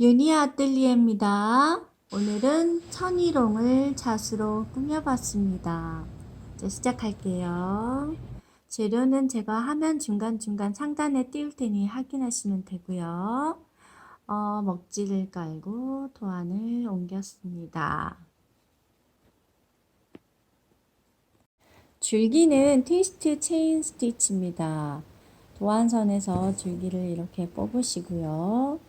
유니아 아뜰리에입니다. 오늘은 천일홍을 잣으로 꾸며봤습니다. 이제 시작할게요. 재료는 제가 화면 중간중간 상단에 띄울 테니 확인하시면 되고요. 어, 먹지를 깔고 도안을 옮겼습니다. 줄기는 트위스트 체인 스티치입니다. 도안선에서 줄기를 이렇게 뽑으시고요.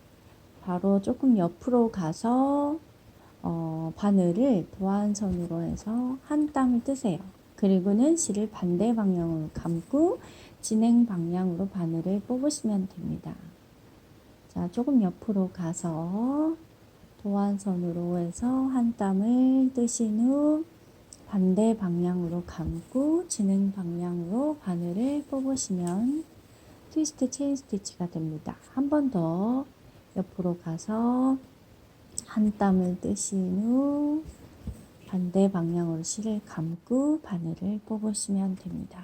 바로 조금 옆으로 가서 어, 바늘을 도안선으로 해서 한 땀을 뜨세요. 그리고는 실을 반대 방향으로 감고 진행 방향으로 바늘을 뽑으시면 됩니다. 자, 조금 옆으로 가서 도안선으로 해서 한 땀을 뜨신 후 반대 방향으로 감고 진행 방향으로 바늘을 뽑으시면 트위스트 체인 스티치가 됩니다. 한 번 더 옆으로 가서 한 땀을 뜨신 후 반대 방향으로 실을 감고 바늘을 뽑으시면 됩니다.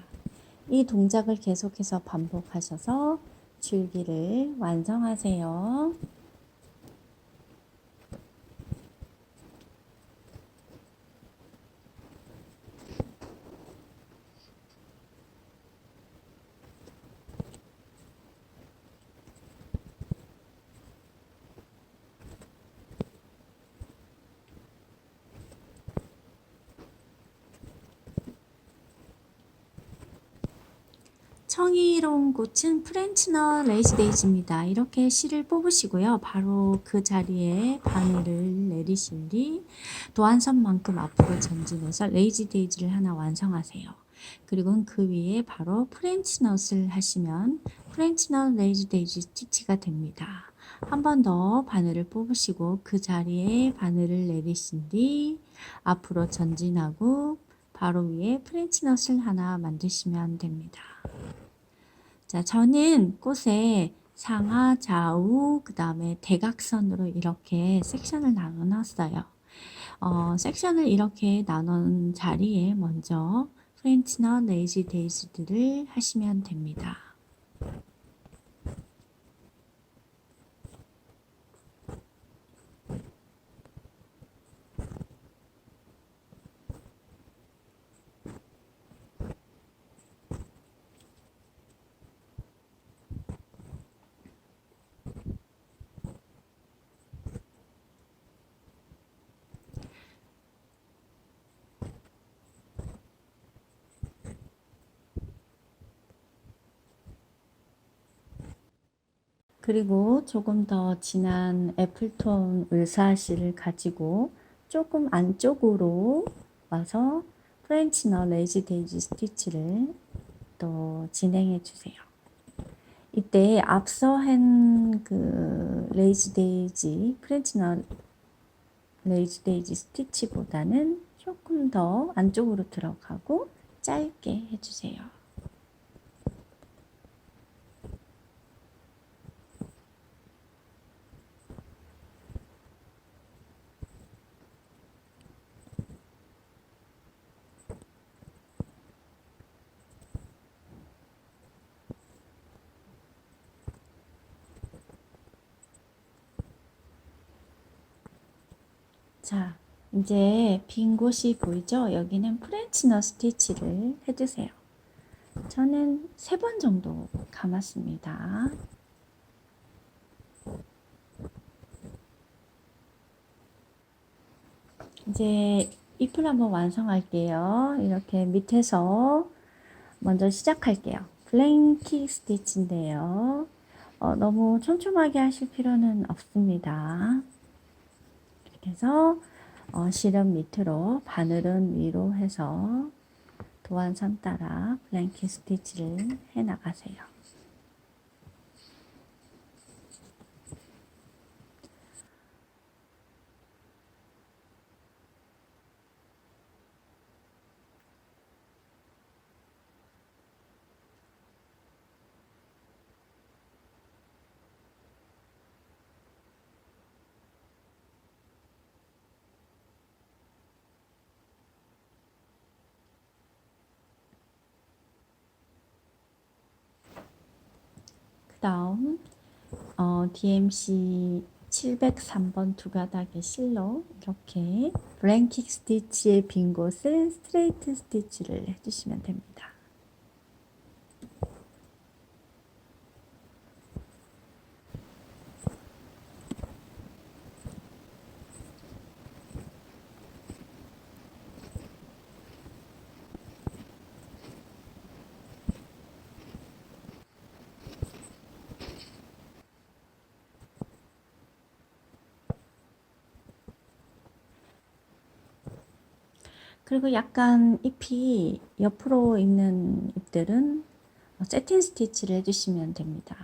이 동작을 계속해서 반복하셔서 줄기를 완성하세요. 청이로운 꽃은 프렌치너 레이즈데이즈입니다. 이렇게 실을 뽑으시고요. 바로 그 자리에 바늘을 내리신 뒤 도안선만큼 앞으로 전진해서 레이즈데이즈를 하나 완성하세요. 그리고 그 위에 바로 프렌치넛을 하시면 프렌치넛 레이즈데이즈 스티치가 됩니다. 한 번 더 바늘을 뽑으시고 그 자리에 바늘을 내리신 뒤 앞으로 전진하고 바로 위에 프렌치넛을 하나 만드시면 됩니다. 자, 저는 꽃에 상하, 좌우, 그 다음에 대각선으로 이렇게 섹션을 나눠놨어요. 어, 섹션을 이렇게 나눈 자리에 먼저 프렌치넛 레이지 데이즈들을 하시면 됩니다. 그리고 조금 더 진한 애플톤 울사실을 가지고 조금 안쪽으로 와서 프렌치너 레이지 데이지 스티치를 또 진행해 주세요. 이때 앞서 한 그 레이지 데이지 프렌치너 레이지 데이지 스티치보다는 조금 더 안쪽으로 들어가고 짧게 해주세요. 자, 이제 빈 곳이 보이죠? 여기는 프렌치너 스티치를 해주세요. 저는 세 번 정도 감았습니다. 이제 잎을 한번 완성할게요. 이렇게 밑에서 먼저 시작할게요. 블랭키 스티치인데요. 어, 너무 촘촘하게 하실 필요는 없습니다. 해서 어, 실은 밑으로 바늘은 위로 해서 도안선 따라 블랭키 스티치를 해 나가세요. 그 다음 어, DMC 703번 두 가닥의 실로 이렇게 블랭킥 스티치의 빈 곳을 스트레이트 스티치를 해주시면 됩니다. 그리고 약간 잎이 옆으로 있는 잎들은 세틴 스티치를 해주시면 됩니다.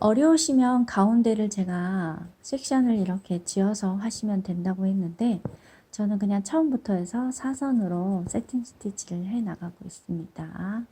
어려우시면 가운데를 제가 섹션을 이렇게 지어서 하시면 된다고 했는데 저는 그냥 처음부터 해서 사선으로 세팅 스티치를 해 나가고 있습니다.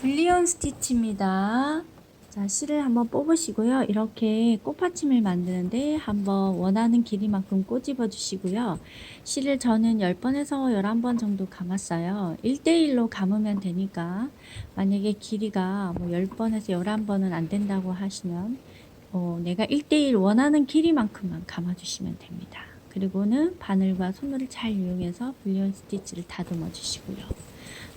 블리온 스티치입니다. 자, 실을 한번 뽑으시고요. 이렇게 꽃받침을 만드는데 한번 원하는 길이만큼 꼬집어 주시고요. 실을 저는 10번에서 11번 정도 감았어요. 1대1로 감으면 되니까 만약에 길이가 뭐 10번에서 11번은 안 된다고 하시면 어, 내가 1대1 원하는 길이만큼만 감아주시면 됩니다. 그리고는 바늘과 손을 잘 이용해서 블리온 스티치를 다듬어 주시고요.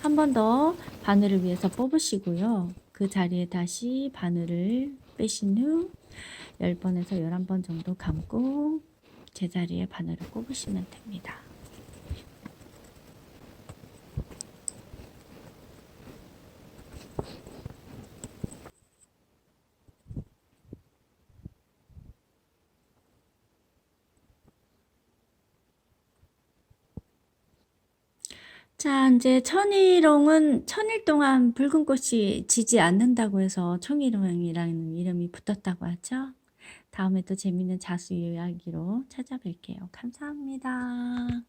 한 번 더 바늘을 위해서 뽑으시고요. 그 자리에 다시 바늘을 빼신 후 10번에서 11번 정도 감고 제자리에 바늘을 꼽으시면 됩니다. 자, 이제 천일홍은 천일 동안 붉은 꽃이 지지 않는다고 해서 청일홍이라는 이름이 붙었다고 하죠. 다음에 또 재밌는 자수 이야기로 찾아뵐게요. 감사합니다.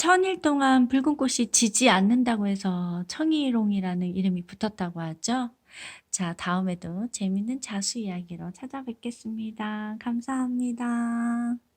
천일 동안 붉은 꽃이 지지 않는다고 해서 청일홍이라는 이름이 붙었다고 하죠. 자, 다음에도 재밌는 자수 이야기로 찾아뵙겠습니다. 감사합니다.